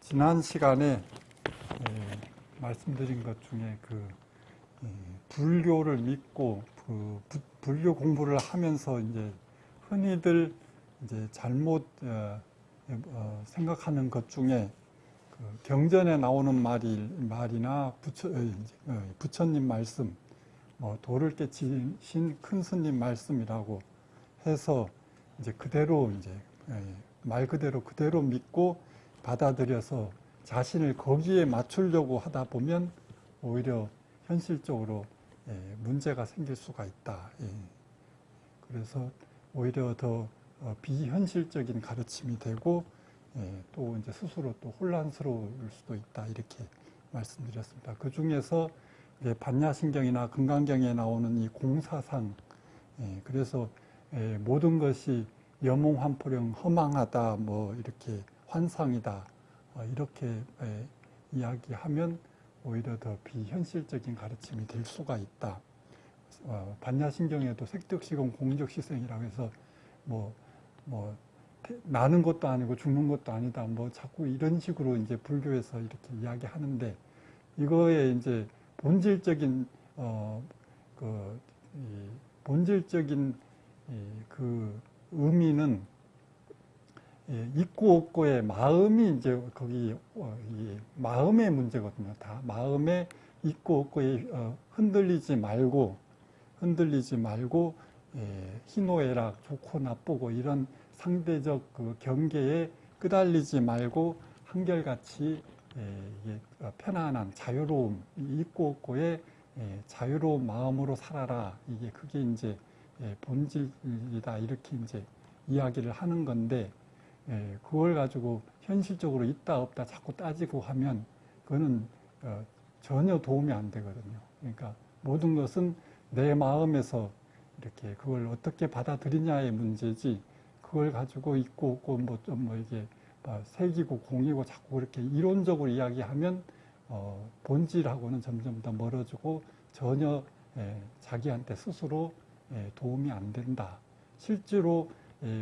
지난 시간에 에, 말씀드린 것 중에 그 에, 불교를 믿고 그 부- 불교 공부를 하면서 이제 흔히들 이제 잘못 어, 어, 생각하는 것 중에 그 경전에 나오는 말이 말이나 부처 어, 부처님 말씀, 뭐 도를 깨치신 큰 스님 말씀이라고 해서 이제 그대로 이제 예, 말 그대로 그대로 믿고 받아들여서 자신을 거기에 맞추려고 하다 보면 오히려 현실적으로 예, 문제가 생길 수가 있다. 예. 그래서 오히려 더 어, 비현실적인 가르침이 되고 예, 또 이제 스스로 또 혼란스러울 수도 있다 이렇게 말씀드렸습니다. 그 중에서 반야신경이나 금강경에 나오는 이 공사상, 예, 그래서 예, 모든 것이 여몽환포령 허망하다, 뭐 이렇게 환상이다, 어, 이렇게 예, 이야기하면 오히려 더 비현실적인 가르침이 될 수가 있다. 어, 반야신경에도 색득시공 공적시생이라고 해서 뭐, 뭐, 태- 나는 것도 아니고 죽는 것도 아니다. 뭐 자꾸 이런 식으로 이제 불교에서 이렇게 이야기하는데 이거에 이제 본질적인, 어, 그, 이 본질적인 이, 그 의미는 예, 있고 없고의 마음이 이제 거기 어, 이 마음의 문제거든요. 다 마음에 있고 없고에 어, 흔들리지 말고 흔들리지 말고 예, 희노애락 좋고 나쁘고 이런 상대적 그 경계에 끄달리지 말고 한결같이 예, 어, 편안한 자유로움 이 있고 없고의 예, 자유로운 마음으로 살아라 이게 그게 이제 예, 본질이다 이렇게 이제 이야기를 하는 건데 예, 그걸 가지고 현실적으로 있다 없다 자꾸 따지고 하면 그거는 어, 전혀 도움이 안 되거든요. 그러니까 모든 것은 내 마음에서 이렇게 그걸 어떻게 받아들이냐의 문제지 그걸 가지고 있고 없고 뭐좀 뭐 이게 뭐 색이고 공이고 자꾸 그렇게 이론적으로 이야기하면 어, 본질하고는 점점 더 멀어지고 전혀 예, 자기한테 스스로 예, 도움이 안 된다. 실제로 예,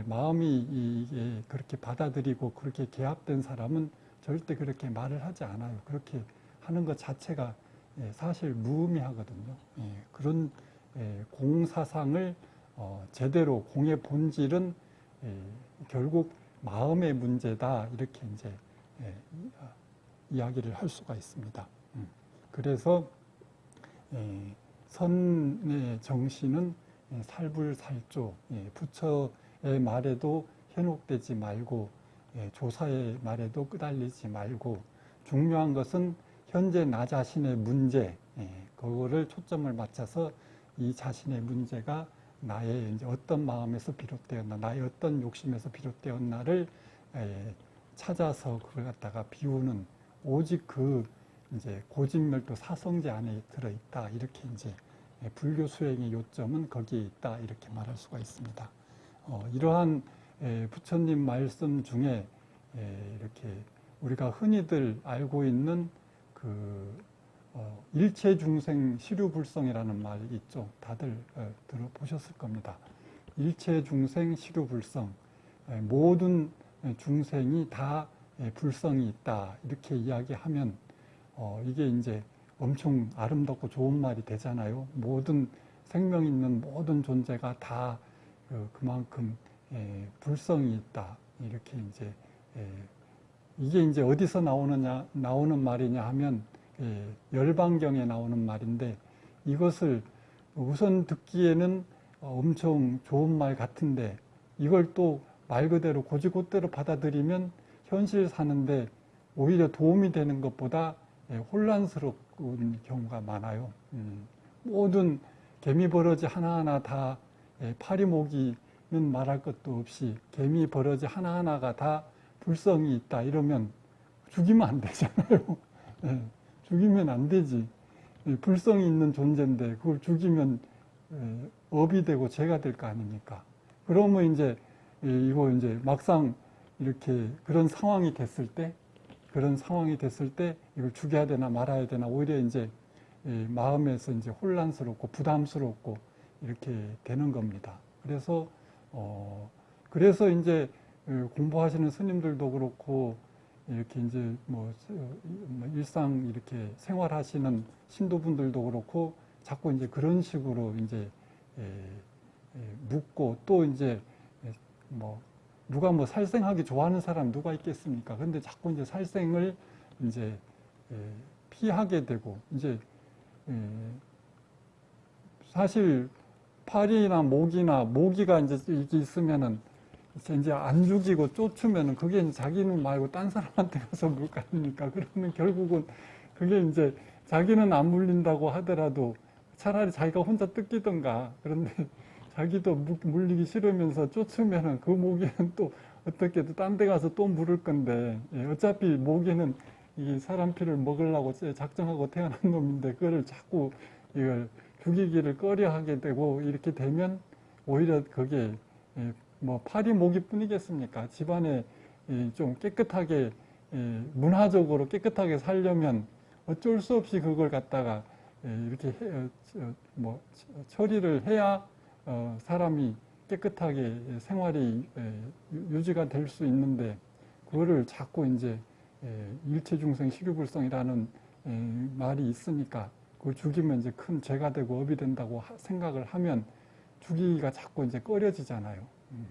마음이 이게 그렇게 받아들이고 그렇게 개합된 사람은 절대 그렇게 말을 하지 않아요. 그렇게 하는 것 자체가 예, 사실 무의미하거든요. 예, 그런 예, 공사상을 어, 제대로 공의 본질은 예, 결국 마음의 문제다 이렇게 이제 예, 이- 아, 이야기를 할 수가 있습니다. 음. 그래서 예, 선의 정신은 예, 살불살조 예, 부처의 말에도 현혹되지 말고 예, 조사의 말에도 끄달리지 말고 중요한 것은 현재 나 자신의 문제 예, 그거를 초점을 맞춰서 이 자신의 문제가 나의 어떤 마음에서 비롯되었나 나의 어떤 욕심에서 비롯되었나를 예, 찾아서 그걸 갖다가 비우는 오직 그 이제 고진멸도 사성제 안에 들어 있다 이렇게 이제 예, 불교 수행의 요점은 거기에 있다 이렇게 말할 수가 있습니다. 어, 이러한 예, 부처님 말씀 중에 예, 이렇게 우리가 흔히들 알고 있는 그 어, 일체 중생 시류불성이라는 말이 있죠. 다들 어, 들어보셨을 겁니다. 일체 중생 시류불성 예, 모든 중생이 다 예, 불성이 있다 이렇게 이야기하면 어, 이게 이제 엄청 아름답고 좋은 말이 되잖아요. 모든 생명 있는 모든 존재가 다 그, 그만큼 예, 불성이 있다 이렇게 이제 예, 이게 이제 어디서 나오느냐 나오는 말이냐 하면 예, 열방경에 나오는 말인데 이것을 우선 듣기에는 어, 엄청 좋은 말 같은데 이걸 또 말 그대로 고지고대로 받아들이면 현실 사는데 오히려 도움이 되는 것보다 예, 혼란스러운 경우가 많아요. 음, 모든 개미 버러지 하나하나 다 예, 파리모기는 말할 것도 없이 개미 버러지 하나하나가 다 불성이 있다 이러면 죽이면 안 되잖아요. 예, 죽이면 안 되지. 예, 불성이 있는 존재인데 그걸 죽이면 예, 업이 되고 죄가 될 거 아닙니까? 그러면 이제 예, 이거 이제 막상 이렇게 그런 상황이 됐을 때 그런 상황이 됐을 때 이걸 죽여야 되나 말아야 되나 오히려 이제 예, 마음에서 이제 혼란스럽고 부담스럽고 이렇게 되는 겁니다. 그래서 어 그래서 이제 예, 공부하시는 스님들도 그렇고 이렇게 이제 뭐, 뭐 일상 이렇게 생활하시는 신도분들도 그렇고 자꾸 이제 그런 식으로 이제 예, 예, 묻고 또 이제 예, 뭐 누가 뭐 살생하기 좋아하는 사람 누가 있겠습니까? 근데 자꾸 이제 살생을 이제 예, 피하게 되고 이제 예, 사실 파리나 모기나 모기가 이제 이게 있으면은 이제 안 죽이고 쫓으면은 그게 이제 자기는 말고 딴 사람한테 가서 물거 아닙니까? 그러면 결국은 그게 이제 자기는 안 물린다고 하더라도 차라리 자기가 혼자 뜯기던가 그런데 자기도 무- 물리기 싫으면서 쫓으면은 그 모기는 또 어떻게든 딴 데 가서 또 물을 건데 예, 어차피 모기는 이 사람 피를 먹으려고 작정하고 태어난 놈인데 그거를 자꾸 이걸 죽이기를 꺼려하게 되고 이렇게 되면 오히려 그게 예, 뭐 파리 모기 뿐이겠습니까? 집안에 예, 좀 깨끗하게 예, 문화적으로 깨끗하게 살려면 어쩔 수 없이 그걸 갖다가 예, 이렇게 해- 어, 저- 뭐 처- 처리를 해야 어, 사람이 깨끗하게 생활이 유지가 될 수 있는데 그거를 자꾸 이제 예, 일체중생 식유불성이라는 예, 말이 있으니까 그걸 죽이면 이제 큰 죄가 되고 업이 된다고 하- 생각을 하면 죽이기가 자꾸 이제 꺼려지잖아요. 음.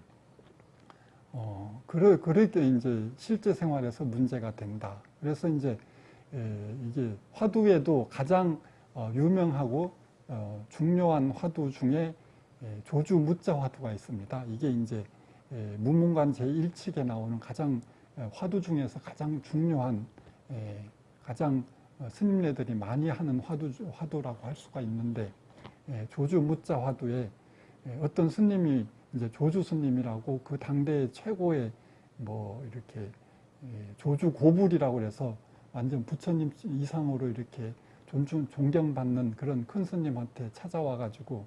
어, 그러, 그렇게 이제 실제 생활에서 문제가 된다. 그래서 이제 예, 이게 화두에도 가장 어, 유명하고 어, 중요한 화두 중에 예, 조주 무자 화두가 있습니다. 이게 이제 예, 무문관 제1칙에 나오는 가장 예, 화두 중에서 가장 중요한 예, 가장 어, 스님네들이 많이 하는 화두, 화두라고 할 수가 있는데 예, 조주 무자 화두에 예, 어떤 스님이 이제 조주 스님이라고 그 당대의 최고의 뭐 이렇게 예, 조주 고불이라고 그래서 완전 부처님 이상으로 이렇게 존중 존경받는 그런 큰 스님한테 찾아와 가지고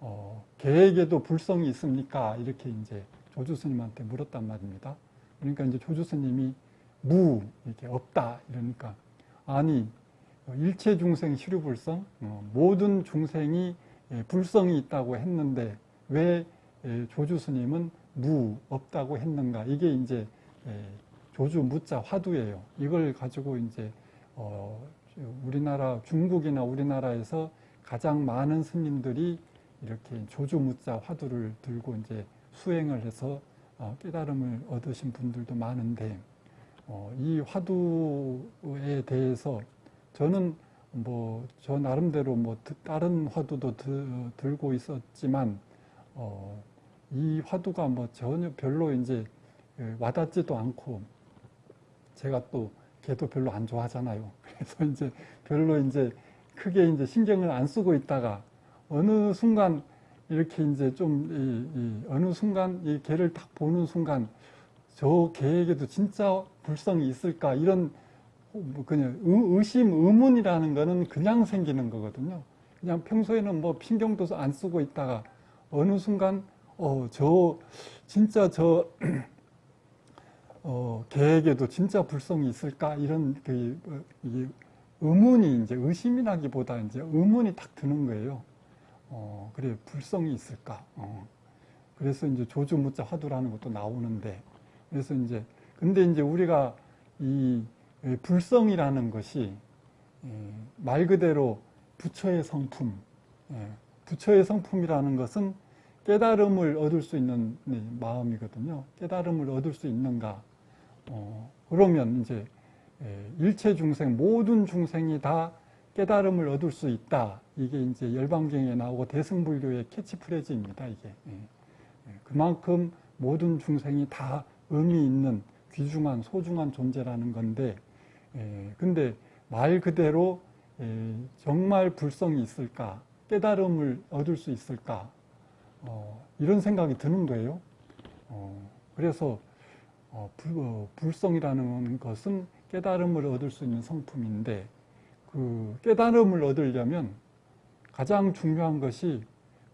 어, 계획에도 불성이 있습니까? 이렇게 이제 조주 스님한테 물었단 말입니다. 그러니까 이제 조주 스님이 무 이렇게 없다 이러니까 아니 일체 중생 시류불성 어, 모든 중생이 예, 불성이 있다고 했는데 왜 예, 조주 스님은 무 없다고 했는가 이게 이제 예, 조주 무자 화두예요. 이걸 가지고 이제 어, 우리나라 중국이나 우리나라에서 가장 많은 스님들이 이렇게 조주 무자 화두를 들고 이제 수행을 해서 어, 깨달음을 얻으신 분들도 많은데 어, 이 화두에 대해서 저는 뭐 저 나름대로 뭐 드- 다른 화두도 드- 들고 있었지만 어, 이 화두가 뭐 전혀 별로 이제 예, 와닿지도 않고 제가 또 걔도 별로 안 좋아하잖아요. 그래서 이제 별로 이제 크게 이제 신경을 안 쓰고 있다가 어느 순간 이렇게 이제 좀 이, 이 어느 순간 이 개를 딱 보는 순간 저 개에게도 진짜 불성이 있을까 이런 뭐 그냥 의- 의심 의문이라는 거는 그냥 생기는 거거든요. 그냥 평소에는 뭐 신경도 안 쓰고 있다가 어느 순간 어 저 진짜 저 어, 개에게도 진짜 불성이 있을까 이런 그 어, 이게 의문이 이제 의심이라기보다 이제 의문이 딱 드는 거예요. 어, 그래 불성이 있을까? 어. 그래서 이제 조주무자 화두라는 것도 나오는데 그래서 이제 근데 이제 우리가 이 불성이라는 것이 예, 말 그대로 부처의 성품, 예, 부처의 성품이라는 것은 깨달음을 얻을 수 있는 네, 마음이거든요. 깨달음을 얻을 수 있는가? 어, 그러면 이제 예, 일체 중생 모든 중생이 다 깨달음을 얻을 수 있다. 이게 이제 열반경에 나오고 대승불교의 캐치프레즈입니다. 이게 예. 예, 그만큼 모든 중생이 다 의미 있는 귀중한 소중한 존재라는 건데, 예, 근데 말 그대로 예, 정말 불성이 있을까? 깨달음을 얻을 수 있을까? 어, 이런 생각이 드는 거예요. 어, 그래서 어, 불, 어, 불성이라는 것은 깨달음을 얻을 수 있는 성품인데 그 깨달음을 얻으려면 가장 중요한 것이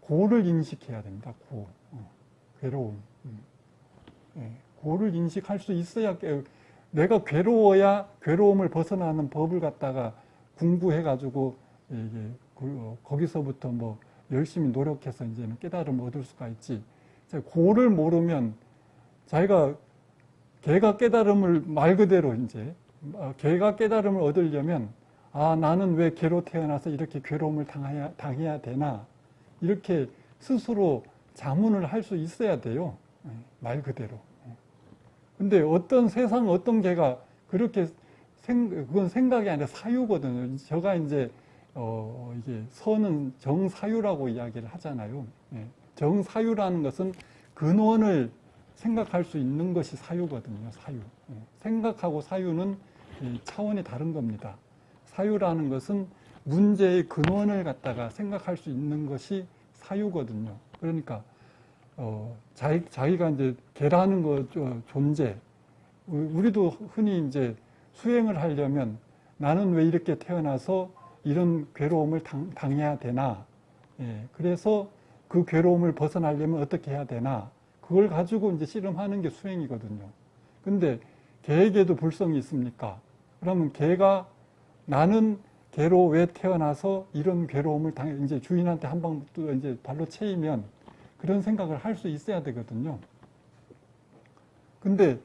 고를 인식해야 됩니다. 고, 어, 괴로움. 음. 예, 고를 인식할 수 있어야 깨, 내가 괴로워야 괴로움을 벗어나는 법을 갖다가 공부해가지고 이게 그, 어, 거기서부터 뭐 열심히 노력해서 이제는 깨달음을 얻을 수가 있지. 자, 고를 모르면 자기가 개가 깨달음을 말 그대로 이제 어, 개가 깨달음을 얻으려면 아 나는 왜 개로 태어나서 이렇게 괴로움을 당해야, 당해야 되나 이렇게 스스로 자문을 할 수 있어야 돼요. 예, 말 그대로. 예. 근데 어떤 세상 어떤 개가 그렇게 생, 그건 생각이 아니라 사유거든요. 제가 이제 어 이게 선은 정사유라고 이야기를 하잖아요. 예. 정사유라는 것은 근원을 생각할 수 있는 것이 사유거든요. 사유. 예. 생각하고 사유는 이 차원이 다른 겁니다. 사유라는 것은 문제의 근원을 갖다가 생각할 수 있는 것이 사유거든요. 그러니까 어, 자기, 자기가 이제 개라는 거 저, 존재 우- 우리도 흔히 이제 수행을 하려면 나는 왜 이렇게 태어나서 이런 괴로움을 당, 당해야 되나 예, 그래서 그 괴로움을 벗어나려면 어떻게 해야 되나 그걸 가지고 이제 씨름하는 게 수행이거든요. 근데 개에게도 불성이 있습니까? 그러면 개가 나는 개로 왜 태어나서 이런 괴로움을 당해 이제 주인한테 한방또 이제 발로 채이면 그런 생각을 할 수 있어야 되거든요. 근데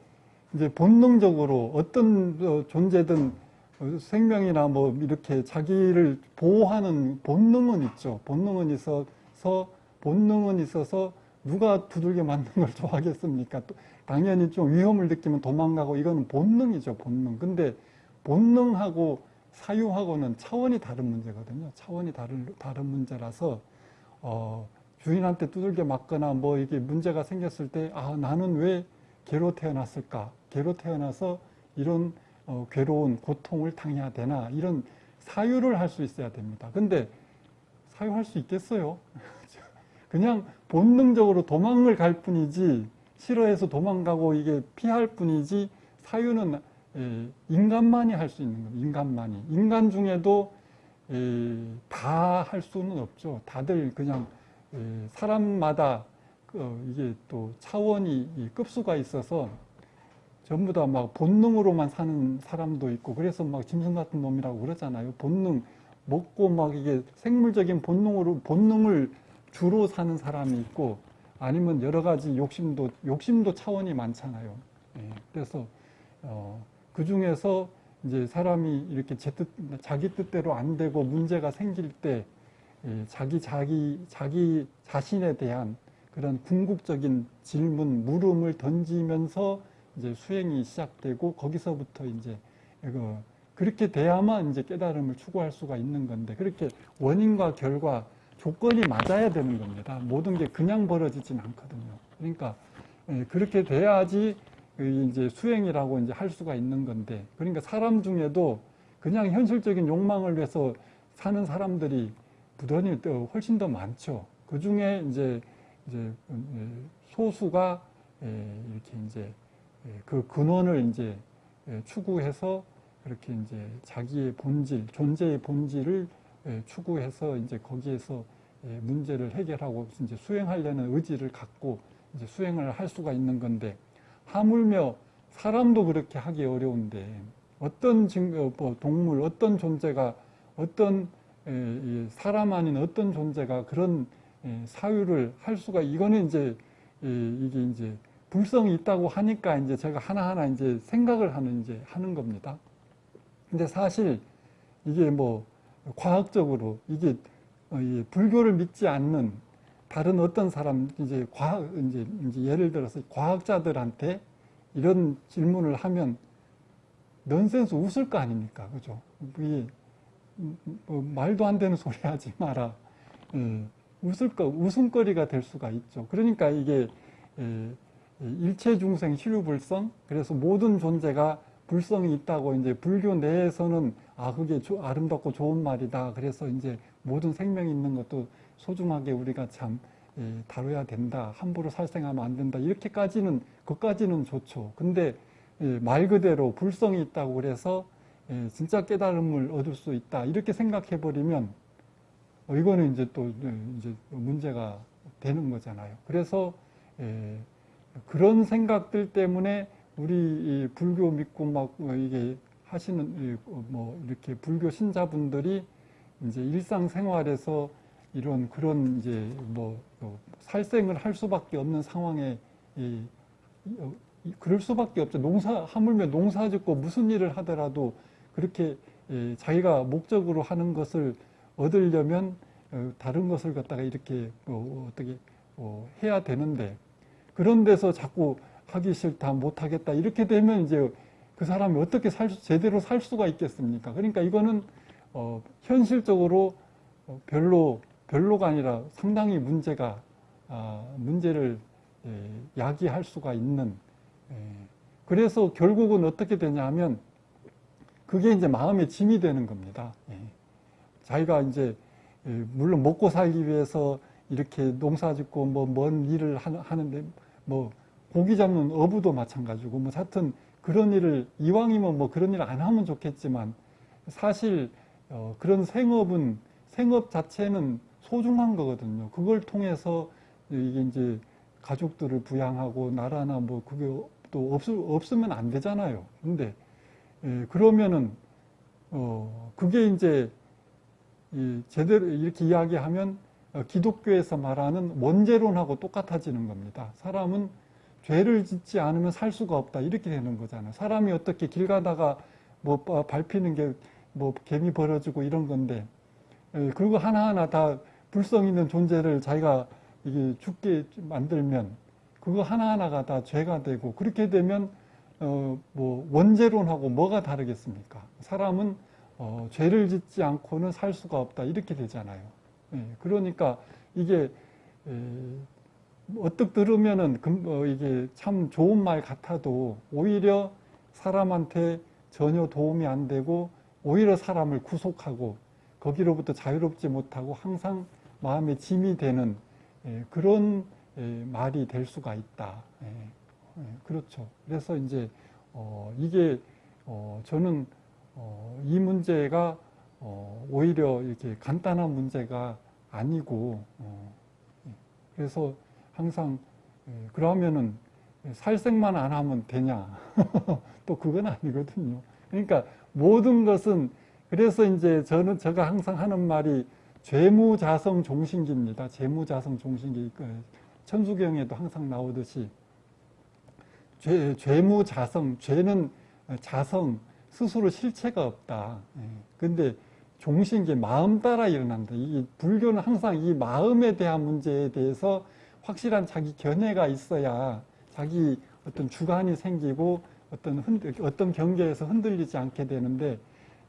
이제 본능적으로 어떤 어, 존재든 어, 생명이나 뭐 이렇게 자기를 보호하는 본능은 있죠. 본능은 있어서 본능은 있어서 누가 두들겨 맞는 걸 좋아하겠습니까? 또 당연히 좀 위험을 느끼면 도망가고 이거는 본능이죠, 본능. 근데 본능하고 사유하고는 차원이 다른 문제거든요. 차원이 다른 다른 문제라서 어, 주인한테 두들겨 맞거나 뭐 이게 문제가 생겼을 때 아 나는 왜 개로 태어났을까? 개로 태어나서 이런 어, 괴로운 고통을 당해야 되나? 이런 사유를 할 수 있어야 됩니다. 근데 사유할 수 있겠어요? 그냥 본능적으로 도망을 갈 뿐이지 싫어해서 도망가고 이게 피할 뿐이지 사유는 에, 인간만이 할 수 있는 거예요. 인간만이. 인간 중에도 다 할 수는 없죠. 다들 그냥 에, 사람마다 어, 이게 또 차원이 이 급수가 있어서 전부 다 막 본능으로만 사는 사람도 있고 그래서 막 짐승 같은 놈이라고 그러잖아요. 본능 먹고 막 이게 생물적인 본능으로 본능을 주로 사는 사람이 있고 아니면 여러 가지 욕심도 욕심도 차원이 많잖아요. 예, 그래서 어, 그 중에서 이제 사람이 이렇게 제 뜻, 자기 뜻대로 안 되고 문제가 생길 때 예, 자기 자기 자기 자신에 대한 그런 궁극적인 질문, 물음을 던지면서 이제 수행이 시작되고 거기서부터 이제 이거 그렇게 돼야만 이제 깨달음을 추구할 수가 있는 건데 그렇게 원인과 결과 조건이 맞아야 되는 겁니다. 모든 게 그냥 벌어지진 않거든요. 그러니까 예, 그렇게 돼야지 그 이제 수행이라고 이제 할 수가 있는 건데 그러니까 사람 중에도 그냥 현실적인 욕망을 위해서 사는 사람들이 부단히 또 훨씬 더 많죠. 그 중에 이제 이제 소수가 이렇게 이제 그 근원을 이제 추구해서 그렇게 이제 자기의 본질, 존재의 본질을 추구해서 이제 거기에서 문제를 해결하고 이제 수행하려는 의지를 갖고 이제 수행을 할 수가 있는 건데 하물며 사람도 그렇게 하기 어려운데 어떤 뭐 동물, 어떤 존재가 어떤 사람 아닌 어떤 존재가 그런 사유를 할 수가 이거는 이제 이게 이제 불성이 있다고 하니까 이제 제가 하나하나 이제 생각을 하는 이제 하는 겁니다. 근데 사실 이게 뭐 과학적으로 이게 어, 불교를 믿지 않는 다른 어떤 사람 이제 과학 이제, 이제 예를 들어서 과학자들한테 이런 질문을 하면 넌센스 웃을 거 아닙니까, 그죠? 뭐 말도 안 되는 소리 하지 마라. 예, 웃을 거 웃음거리가 될 수가 있죠. 그러니까 이게 예, 일체 중생 희류불성 그래서 모든 존재가 불성이 있다고 이제 불교 내에서는 아 그게 아름답고 좋은 말이다. 그래서 이제 모든 생명이 있는 것도 소중하게 우리가 참 예, 다뤄야 된다. 함부로 살생하면 안 된다. 이렇게까지는 그까지는 좋죠. 근데 예, 말 그대로 불성이 있다고 그래서 예, 진짜 깨달음을 얻을 수 있다. 이렇게 생각해 버리면 어, 이거는 이제 또 이제 문제가 되는 거잖아요. 그래서 그런 생각들 때문에 우리 불교 믿고 막 이게 하시는 뭐 이렇게 불교 신자분들이 이제 일상생활에서 이런 그런 이제 뭐 살생을 할 수밖에 없는 상황에 이- 그럴 수밖에 없죠. 농사 하물며 농사 짓고 무슨 일을 하더라도 그렇게 예, 자기가 목적으로 하는 것을 얻으려면 어, 다른 것을 갖다가 이렇게 뭐 어떻게 어, 해야 되는데 그런 데서 자꾸 하기 싫다 못하겠다 이렇게 되면 이제 그 사람이 어떻게 살 수- 제대로 살 수가 있겠습니까? 그러니까 이거는 어, 현실적으로 어, 별로 별로가 아니라 상당히 문제가 아, 문제를 예, 야기할 수가 있는 예, 그래서 결국은 어떻게 되냐면 그게 이제 마음의 짐이 되는 겁니다. 예. 자기가 이제 예, 물론 먹고 살기 위해서 이렇게 농사 짓고 뭐 먼 일을 하- 하는데 뭐 고기 잡는 어부도 마찬가지고 뭐 하여튼 그런 일을 이왕이면 뭐 그런 일을 안 하면 좋겠지만 사실 어, 그런 생업은 생업 자체는 소중한 거거든요. 그걸 통해서 이게 이제 가족들을 부양하고 나라나 뭐 그게 또 없, 없으면 안 되잖아요. 근데 예, 그러면은 어 그게 이제 이 제대로 이렇게 이야기하면 어, 기독교에서 말하는 원죄론하고 똑같아지는 겁니다. 사람은 죄를 짓지 않으면 살 수가 없다 이렇게 되는 거잖아요. 사람이 어떻게 길 가다가 뭐 바- 밟히는 게 뭐 개미 벌어지고 이런 건데 예, 그리고 하나하나 다 불성 있는 존재를 자기가 이게 죽게 만들면 그거 하나하나가 다 죄가 되고 그렇게 되면 어 뭐 원죄론하고 뭐가 다르겠습니까? 사람은 어 죄를 짓지 않고는 살 수가 없다 이렇게 되잖아요. 예, 그러니까 이게 에, 어떻게 들으면은 금- 어, 이게 참 좋은 말 같아도 오히려 사람한테 전혀 도움이 안 되고 오히려 사람을 구속하고 거기로부터 자유롭지 못하고 항상 마음의 짐이 되는 예, 그런 예, 말이 될 수가 있다. 예, 예, 그렇죠. 그래서 이제 어, 이게 어, 저는 어, 이 문제가 어, 오히려 이렇게 간단한 문제가 아니고 어, 예, 그래서 항상 예, 그러면은 살생만 안 하면 되냐? 또 그건 아니거든요. 그러니까 모든 것은 그래서 이제 저는 제가 항상 하는 말이 죄무자성 종신기입니다. 죄무자성 종신기 그 천수경에도 항상 나오듯이 죄, 죄무자성 죄는 자성 스스로 실체가 없다. 예. 근데 종신기 마음 따라 일어난다. 이 불교는 항상 이 마음에 대한 문제에 대해서 확실한 자기 견해가 있어야 자기 어떤 주관이 생기고 어떤 흔들, 어떤 경계에서 흔들리지 않게 되는데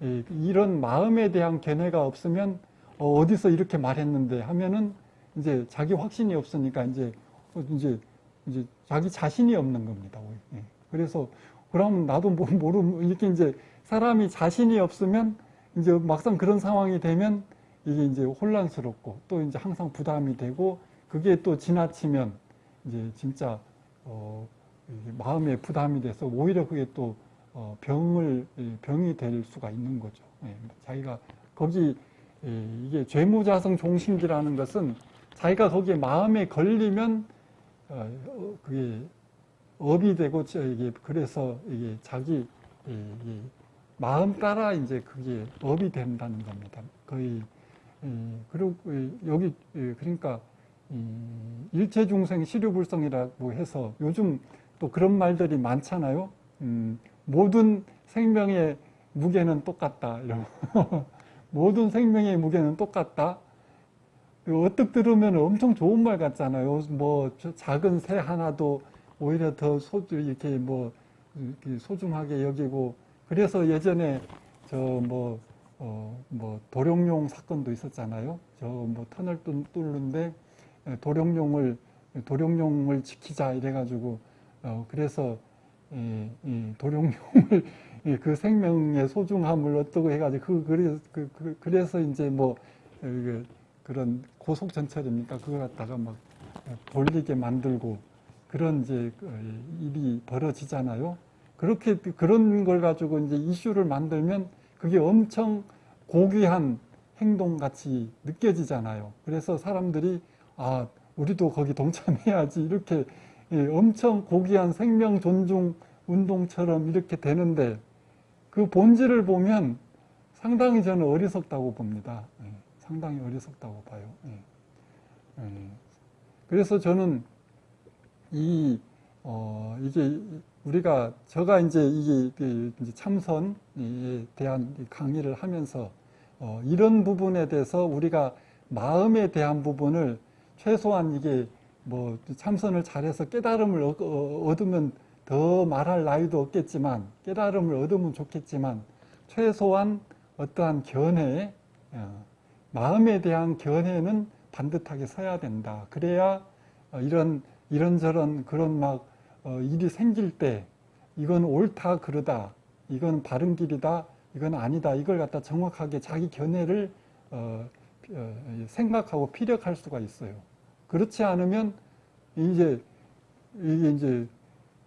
예, 이런 마음에 대한 견해가 없으면 어, 어디서 이렇게 말했는데 하면은 이제 자기 확신이 없으니까 이제 어, 이제 이제 자기 자신이 없는 겁니다. 예. 그래서 그럼 나도 뭐 모르 이렇게 이제 사람이 자신이 없으면 이제 막상 그런 상황이 되면 이게 이제 혼란스럽고 또 이제 항상 부담이 되고 그게 또 지나치면 이제 진짜 어 마음에 부담이 돼서 오히려 그게 또 어, 병을 예, 병이 될 수가 있는 거죠. 예, 자기가 거기 예, 이게 죄무자성 종신기라는 것은 자기가 거기에 마음에 걸리면 그게 업이 되고 저 이게 그래서 이게 자기 이, 이 마음 따라 이제 그게 업이 된다는 겁니다. 거의 이, 그리고 이, 여기 이, 그러니까 이 일체 중생 시류불성이라고 해서 요즘 또 그런 말들이 많잖아요. 음, 모든 생명의 무게는 똑같다. 이런 모든 생명의 무게는 똑같다. 어떻게 들으면 엄청 좋은 말 같잖아요. 뭐저 작은 새 하나도 오히려 더 소, 이렇게 뭐 이렇게 소중하게 여기고 그래서 예전에 저뭐 어, 뭐 도룡룡 사건도 있었잖아요. 저 뭐 터널 뚫- 뚫는데 도룡룡을 도룡룡을 지키자 이래가지고 어, 그래서 이, 이 도룡룡을 이, 그 생명의 소중함을 어떻게 해가지고 그 그래 그, 그, 그 래서 이제 뭐 이게 그런 고속 전철입니까? 그거 갖다가 막 돌리게 만들고 그런 이제 그 일이 벌어지잖아요. 그렇게 그런 걸 가지고 이제 이슈를 만들면 그게 엄청 고귀한 행동 같이 느껴지잖아요. 그래서 사람들이 아 우리도 거기 동참해야지 이렇게 예, 엄청 고귀한 생명 존중 운동처럼 이렇게 되는데 그 본질을 보면 상당히 저는 어리석다고 봅니다. 예, 상당히 어리석다고 봐요. 예. 예. 그래서 저는 이 어, 이게 우리가 제가 이제 이게 그 참선에 대한 강의를 하면서 어, 이런 부분에 대해서 우리가 마음에 대한 부분을 최소한 이게 뭐 참선을 잘해서 깨달음을 얻- 어, 얻으면 더 말할 나위도 없겠지만 깨달음을 얻으면 좋겠지만 최소한 어떠한 견해, 어, 마음에 대한 견해는 반듯하게 서야 된다. 그래야 어, 이런 이런저런 그런 막 어, 일이 생길 때 이건 옳다 그르다 이건 바른 길이다 이건 아니다 이걸 갖다 정확하게 자기 견해를 어, 어, 생각하고 피력할 수가 있어요. 그렇지 않으면 이제 이게 이제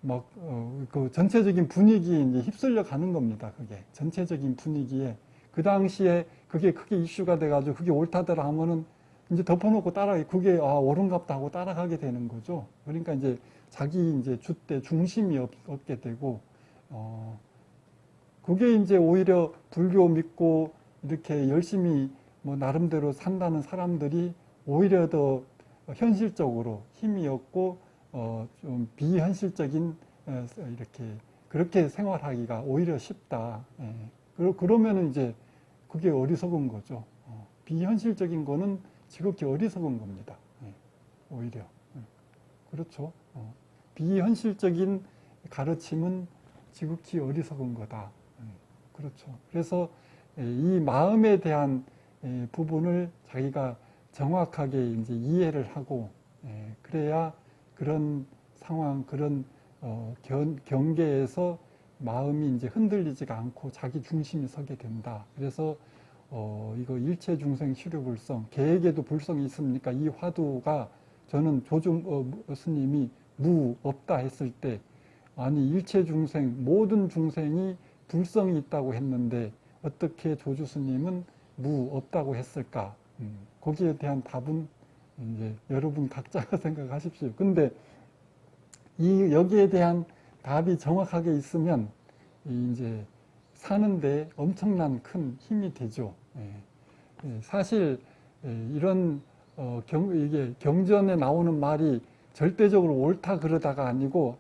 막그 전체적인 분위기에 휩쓸려 가는 겁니다. 그게 전체적인 분위기에 그 당시에 그게 크게 이슈가 돼가지고 그게 옳다더라 하면은 이제 덮어놓고 따라 그게 아 옳은갑다 하고 따라가게 되는 거죠. 그러니까 이제 자기 이제 주대 중심이 없, 없게 되고 어 그게 이제 오히려 불교 믿고 이렇게 열심히 뭐 나름대로 산다는 사람들이 오히려 더 현실적으로 힘이 없고 어 좀 비현실적인 어, 이렇게 그렇게 생활하기가 오히려 쉽다. 예. 그러- 그러면은 이제 그게 어리석은 거죠. 어, 비현실적인 거는 지극히 어리석은 겁니다. 예. 오히려 예. 그렇죠. 어, 비현실적인 가르침은 지극히 어리석은 거다. 예. 그렇죠. 그래서 예, 이 마음에 대한 예, 부분을 자기가 정확하게 이제 이해를 하고 예, 그래야 그런 상황, 그런 어, 견, 경계에서 마음이 이제 흔들리지가 않고 자기 중심이 서게 된다. 그래서 어, 이거 일체 중생 시류 불성, 계에게도 불성이 있습니까? 이 화두가 저는 조중 어, 스님이 무 없다 했을 때 아니 일체 중생 모든 중생이 불성이 있다고 했는데 어떻게 조주 스님은 무 없다고 했을까? 음, 거기에 대한 답은 이제 여러분 각자가 생각하십시오. 근데 이 여기에 대한 답이 정확하게 있으면 이 이제 사는데 엄청난 큰 힘이 되죠. 예. 예, 사실 예, 이런 어, 경, 이게 경전에 나오는 말이 절대적으로 옳다 그러다가 아니고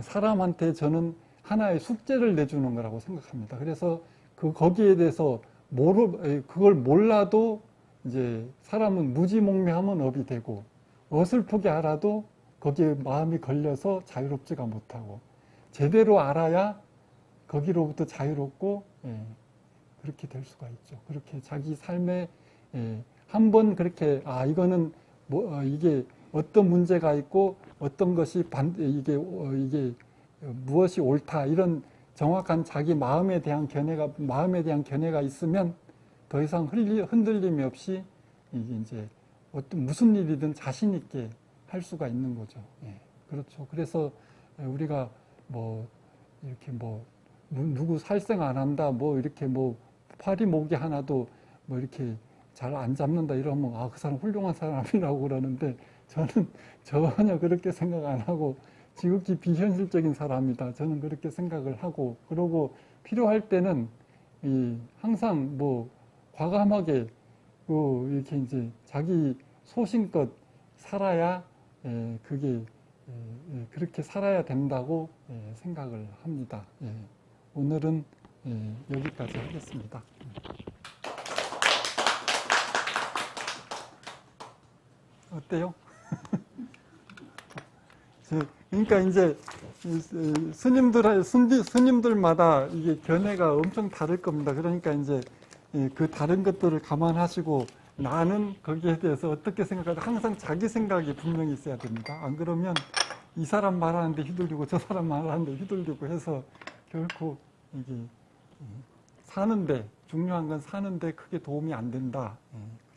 사람한테 저는 하나의 숙제를 내주는 거라고 생각합니다. 그래서 그 거기에 대해서 모르 에, 그걸 몰라도 이제 사람은 무지몽매하면 업이 되고 어설프게 알아도 거기에 마음이 걸려서 자유롭지가 못하고 제대로 알아야 거기로부터 자유롭고 예, 그렇게 될 수가 있죠. 그렇게 자기 삶에 예, 한번 그렇게 아 이거는 뭐 어, 이게 어떤 문제가 있고 어떤 것이 반 이게 어, 이게 무엇이 옳다 이런 정확한 자기 마음에 대한 견해가 마음에 대한 견해가 있으면 더 이상 흔들림이 없이 이게 이제 어떤 무슨 일이든 자신 있게 할 수가 있는 거죠. 예, 그렇죠. 그래서 우리가 뭐 이렇게 뭐 누- 누구 살생 안 한다 뭐 이렇게 뭐 파리 모기 하나도 뭐 이렇게 잘 안 잡는다 이러면 아 그 사람 훌륭한 사람이라고 그러는데 저는 전혀 그렇게 생각 안 하고 지극히 비현실적인 사람이다. 저는 그렇게 생각을 하고 그러고 필요할 때는 이 항상 뭐 과감하게 그 이렇게 이제 자기 소신껏 살아야 예, 그게 예, 예, 그렇게 살아야 된다고 예, 생각을 합니다. 예. 오늘은 예, 여기까지 하겠습니다. 어때요? 저, 그러니까 이제 스님들 스님- 스님들마다 이게 견해가 엄청 다를 겁니다. 그러니까 이제 예, 그 다른 것들을 감안하시고 나는 거기에 대해서 어떻게 생각하지 항상 자기 생각이 분명히 있어야 됩니다. 안 그러면 이 사람 말하는데 휘둘리고 저 사람 말하는데 휘둘리고 해서 결코 이게 예, 사는데 중요한 건 사는데 크게 도움이 안 된다. 예,